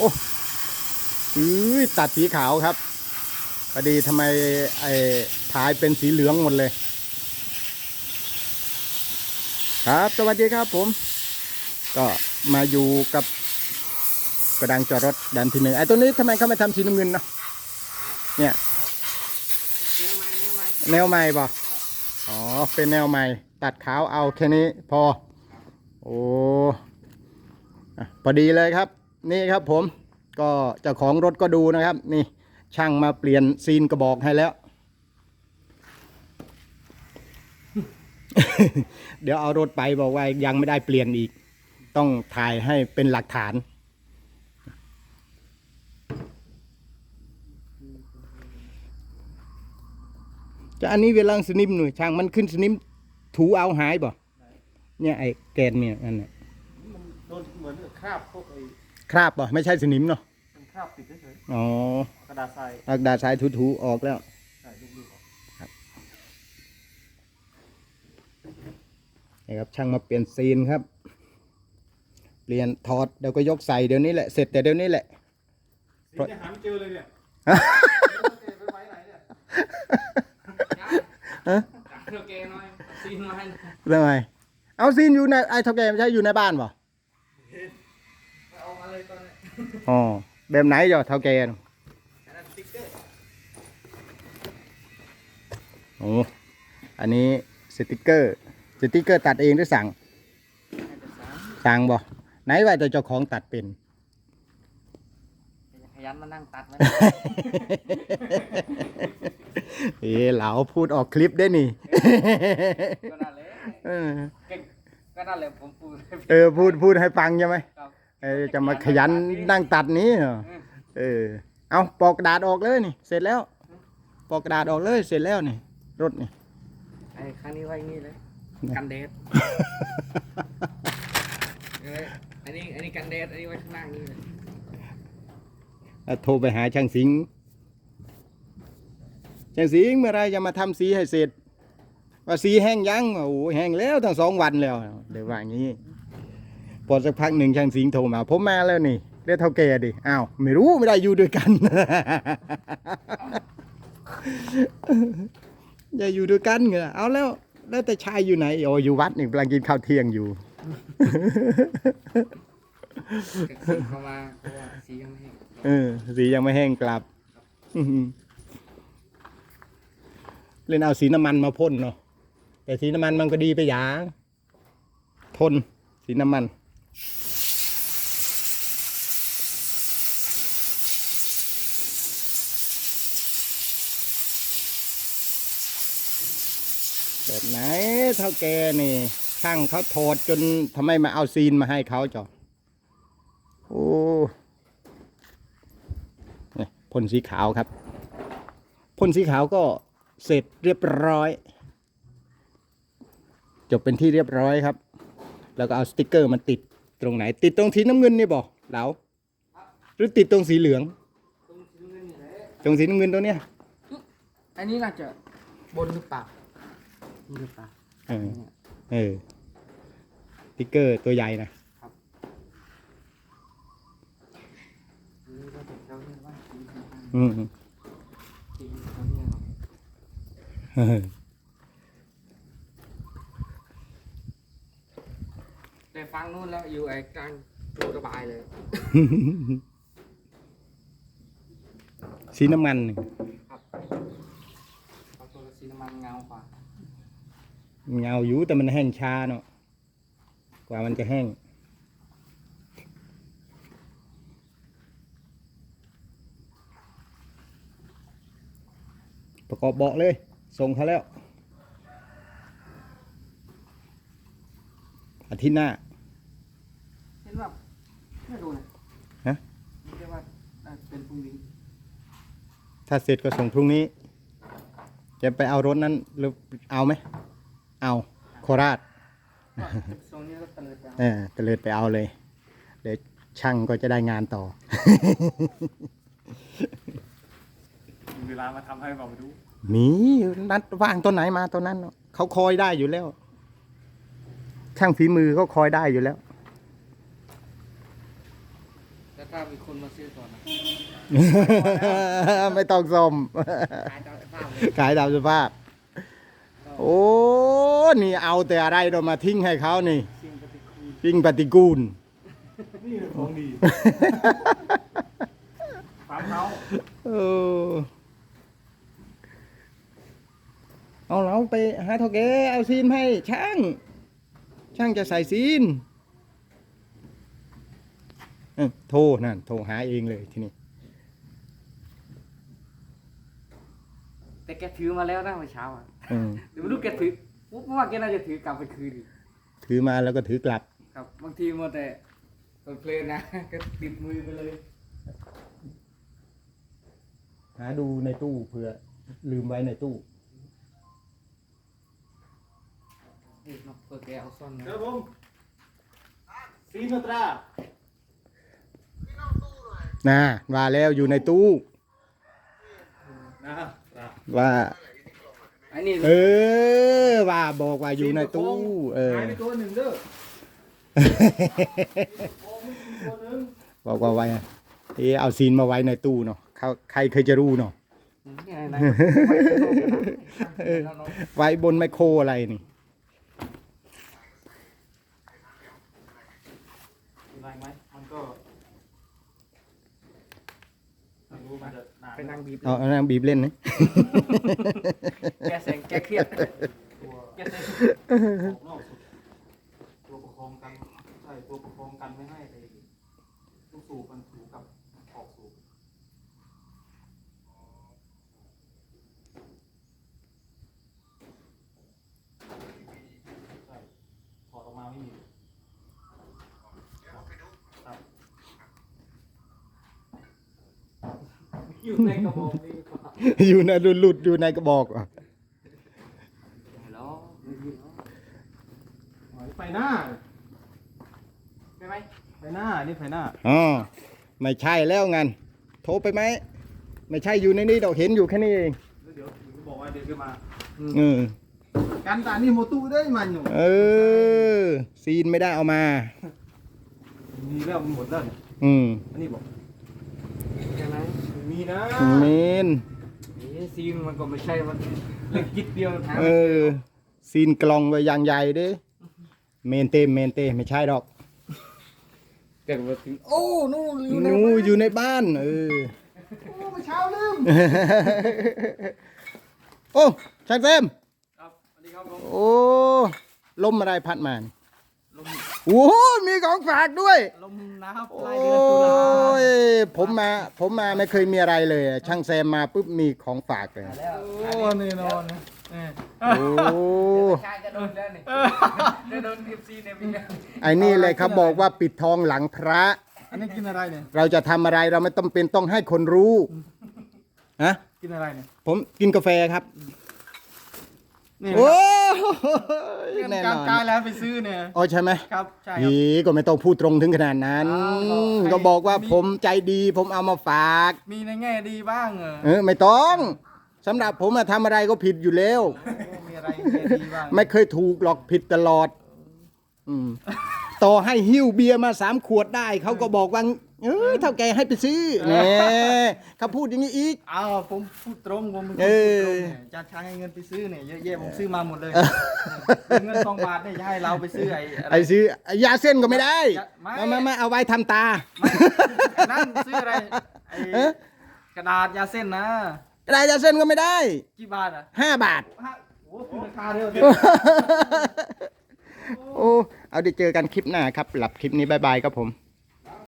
โอ้ยตัดสีขาวครับพอดีทำไมไอ้ท้ายเป็นสีเหลืองหมดเลย ครับ สวัสดีครับผม ก็มาอยู่กับกระดังจอดรถดันที่หนึ่งไอ้ตัวนี้ทำไมเขาไม่ทำสีน้ำเงินเนาะเนี่ยเนื้อไม้เนื้อไม้แนวใหม่ป่ะอ๋อ เป็นแนวใหม่ ตัดขาวเอาแค่นี้พอ โอ้พอดีเลยครับ นี่ครับผมก็เจ้าของรถก็ดูนะครับ นี่ช่างมาเปลี่ยนซีนกระบอกให้แล้ว เดี๋ยวเอารถไปบอกว่ายังไม่ได้เปลี่ยนอีก ต้องถ่ายให้เป็นหลักฐานจะอันนี้เวลาสนิมหน่อยช่างมันขึ้นสนิมถูเอาหายบ่เนี่ยไอ้แกนเนี่ยอันเนี้ยมันโดนเหมือนคราบพวกไอ้ คราบบ่ไม่ใช่สนิมเนาะเป็นคราบติดเฉยอ๋อๆกระดาษทรายอักดาษสายถูๆออกแล้ว ใส่ลูกๆออกนี่ครับช่างมาเปลี่ยนซีนครับ เปลี่ยนถอดเดี๋ยวก็ยกใส่เดี๋ยวนี้แหละเสร็จแต่เดี๋ยวนี้แหละ สีจะหาไม่เจอเลยเนี่ยไปไว้ไหนเนี่ยฮะ เธอแกน้อยซีนมาให้เรื่องไงเอาซีนอยู่ในไอ้เท่าแกไม่ใช่อยู่ในบ้านบ่เอามา เลยตอนนี้อ๋อแบบไหนจ้ะเท่าแกน่ะอันนั้นสติ๊กเกอร์โอ้อันนี้สติกเกอร์สติกเกอร์ตัดเองหรือสั่งให้แต่สามสั่งบ่ไหนว่าแต่เจ้าของตัดเป็นขยันมานั่งตัดไว้เอ๋เหลาพูดออกคลิปได้นี่ ก็นั่นแหละเออเก่งก็นั่นแหละผมพูดเออพูดพูดให้ฟังใช่ไหมครับ เออจะมาขยันนั่งตัดนี้เหรออืมเออเอาปอกกระดาษออกเลยนี่ เสร็จแล้ว ปอกกระดาษออกเลยเสร็จแล้วนี่ รถนี่ไอ้ข้างนี้ไว้อย่างนี้เลยกันแดดเอออันนี้อันนี้กันแดดอันนี้ไว้ข้างหน้าอย่างนี้เลยแล้วโทรไปหาช่างสิงห์ช่างสิงห์เมื่อไรจะมาทำสีให้เสร็จ ว่าสีแห้งยังโอ้โหแห้งแล้วตั้งสองวันแล้วเดี๋ยวว่าอย่างนี้ พอสักพักหนึ่งช่างสิงห์โทรมาผมมาแล้วนี่เรียกเท่าแก่ดิอ้าวไม่รู้ไม่ได้อยู่ด้วยกันอย่าอยู่ด้วยกันเหรอเอาแล้ว แล้วแต่ชายอยู่ไหนโอ้อยู่วัดนี่กำลังกินข้าวเที่ยงอยู่สีเข้ามาเพราะว่าสียังไม่แห้งเออสียังไม่แห้งกลับอื้อหือเล่นเอาสีน้ำมันมาพ่นเนาะแต่สีน้ำมันมันก็ดีไปอย่างทนสีน้ำมัน แบบไหนเท่าแกนี่ ช่างเขาโทษจนทำไมมาเอาซีนมาให้เขาจอโอ้พ่นสีขาวครับพ่นสีขาวก็เสร็จเรียบร้อย จบเป็นที่เรียบร้อยครับ แล้วก็เอาสติกเกอร์มาติด ตรงไหน ติดตรงสีน้ำเงินนี่บอกเหลาหรือติดตรงสีเหลืองตรงสีเงินนี่แหละตรงสีน้ำเงินตัวเนี้ยอันนี้น่าจะบนหรือเปล่านี่หรือเปล่าเออเออสติกเกอร์ตัวใหญ่นะอันนี้ก็จะเราเรียกว่าสีน้ำตาลอืมสีเขาเรียกว่า เออ แต่ฟังนู้นแล้วอยู่ไอ้ กลางรูระบายเลย สีน้ำมันนี่ครับเอาตัวสีน้ำมันเงากว่าเงาอยู่แต่มันแห้งช้าเนาะกว่ามันจะแห้ง ประกอบเบาะเลย ส่งเขาแล้ว อาทิตย์หน้า เห็นว่าไม่รู้นะ ฮะ ไม่ใช่ว่า เอ่อเป็นพรุ่งนี้ถ้าเสร็จก็ส่งพรุ่งนี้ จะไปเอารถนั้นหรือเอาไหม เอาโคราชก็ช่วงนี้ก็ตะเลิดไปเอาเออตะเลิดไปเอาเลย เดี๋ยวช่างก็จะได้งานต่อ มีเวลามาทำให้เราดูมีนัดว่างตัวไหนมาตัวนั้นเนอะเขาคอยได้อยู่แล้ว ช่างฝีมือเขาคอยได้อยู่แล้ว แต่ แต่ ถ้ามีคนมาซื้อก่อนนะ ไม่ต้องสมขายตามสภาพเลยขายตามสภาพ โอ้ นี่เอาแต่อะไรเรามาทิ้งให้เขานี่สิ่งปฏิกูลปิ้งปฏิกูล นี่ของดีตามเขาเออเอาเราไปหาเท่าแกเอาซีนให้ช่าง ช่างจะใส่ซีนเอ้ย โทรนั่นโทรหาเองเลยทีนี้แต่แกถือมาแล้วนะเมื่อเช้าอะอืมเดี๋ยวไม่รู้แกถือผมว่าแกน่าจะถือกลับไปคืนอีกถือมาแล้วก็ถือกลับ ครับ บางทีมัวแต่เปิดเพลงนะ ก็ติดมือไปเลย หาดูในตู้เผื่อลืมไว้ในตู้เฮ้ยนกเปิดแกเอาซ่อนนะเดี๋ยวผมซีนตรา นะว่าแล้วอยู่ในตู้นะตราว่า อันนี้เออ ว่าบอกว่าอยู่ในตู้ เออ หายไปตัวหนึ่งเด้อโอ้ไม่กินตัวหนึ่งบอกว่าไว้อะเออเอาซีนมาไว้ในตู้เนาะเขาใครเคยจะรู้เนาะนี่ไงนะไว้ข้างนอกกันนะแล้วเนาะไว้บนไมโครอะไรนี่ อะไรไหมมันก็ไม่รู้มันจะนาน ไปนั่งบีบเอาเอานางบีบเล่นนะแกแสงแกเครียดตัวแกเต้นออกนอกสุดตัวประคองกันใช่ตัวประคองกันไม่ให้ไอ้ลูกสูบมันถูกับขอบสูบใช่ถอดออกมาไม่มีครับ อยู่ในกระบอกนี่ก็อยู่ในหลุดๆอยู่ในกระบอกอะแล้วไม่มีเนาะไฟหน้าใช่ไหมไฟหน้านี่ไฟหน้าอ๋อไม่ใช่แล้วงันโทรไปไหมไม่ใช่อยู่ในนี้ดอกเห็นอยู่แค่นี้เองแล้วเดี๋ยวเดี๋ยวก็บอกว่าเดี๋ยวจะมาเออกันตานี่โมตุได้มันอยู่เออซีนไม่ได้เอามามีแล้วมันหมดแล้วเนี่ยอืมอันนี้บอกใช่ไหมมี นะเมนนี่ซีนมันก็ไม่ใช่มันเล็กจิตเดียวหาเออซีนกลองไว้อย่างใหญ่เด้เมนเตมเมนเตไม่ใช่ดอกเกิดมาถึงโอ้นู่นอยู่ในหนูอยู่ในบ้านเออโอ้เมื่อเช้าลืมโอ้ช่างเต็มครับสวัสดีครับผมโอ้ลมอะไรพัดมานี่ลม โอ้โหมีของฝากด้วย ลมนะครับโอปลายเดือนตุลา้ยผมมา ผมมาไม่เคยมีอะไรเลยอะช่างแซมมาปุ๊บมีของฝากเลย แล้วโอ้แน่นอนนะเออโอ้ชายจะโดนแล้วนี่จะโดนทีมซีเนี่ยพี่เนี่ยไอ้นี่เลยเขาบอกว่าปิดทองหลังพระ อันนี้กินอะไรเนี่ย เราจะทำอะไรเราไม่ต้องเป็นต้องให้คนรู้ฮะกินอะไรเนี่ยผมกินกาแฟครับ นี่โอ้ เงินแน่กานรอนกายแล้วไปซื้อเนี่ย อ๋อใช่ไหมครับ ใช่ครับอีก็ไม่ต้องพูดตรงถึงขนาดนั้น อ้าวให้ ก็บอกว่ามีผมใจดีผมเอามาฝาก มีในแง่ดีบ้างเหรอเออไม่ต้องสำหรับผมอะทำอะไรก็ผิดอยู่แล้วโอ้มีอะไรในแง่ดีบ้างไม่เคยถูกหรอกผิดตลอด อืม ต่อให้หิ้วเบียร์มาสามขวดได้ เขาก็บอกว่า เออเท่าแกให้ไปซื้อแหมเขาพูดอย่างนี้อีก อ้าวผมพูดตรงผมเป็นคนเอพูดอตรงเนี่ยจะใช้เงินไปซื้อเนี่ยเยอะแยะผมซื้อมาหมดเลยเงินสองบาทเนี่ยจะให้เราไปซื้อไอ้อะไร ไอ้ซื้อไอ้ยาเส้นก็ไม่ได้ยาไม่ ไม่ไม่ไม่เอาไว้ทำตาไม่ไอ้นั่นซื้ออะไรไอ้เอ๊ะ กระดาษยาเส้นนะได้ยาเส้นก็ไม่ได้กี่บาทอะห้าบาท ฮะโอ้คุณราคาเดียวโอ้ เอาได้เจอกันคลิปหน้าครับหลับคลิปนี้บายบายครับผม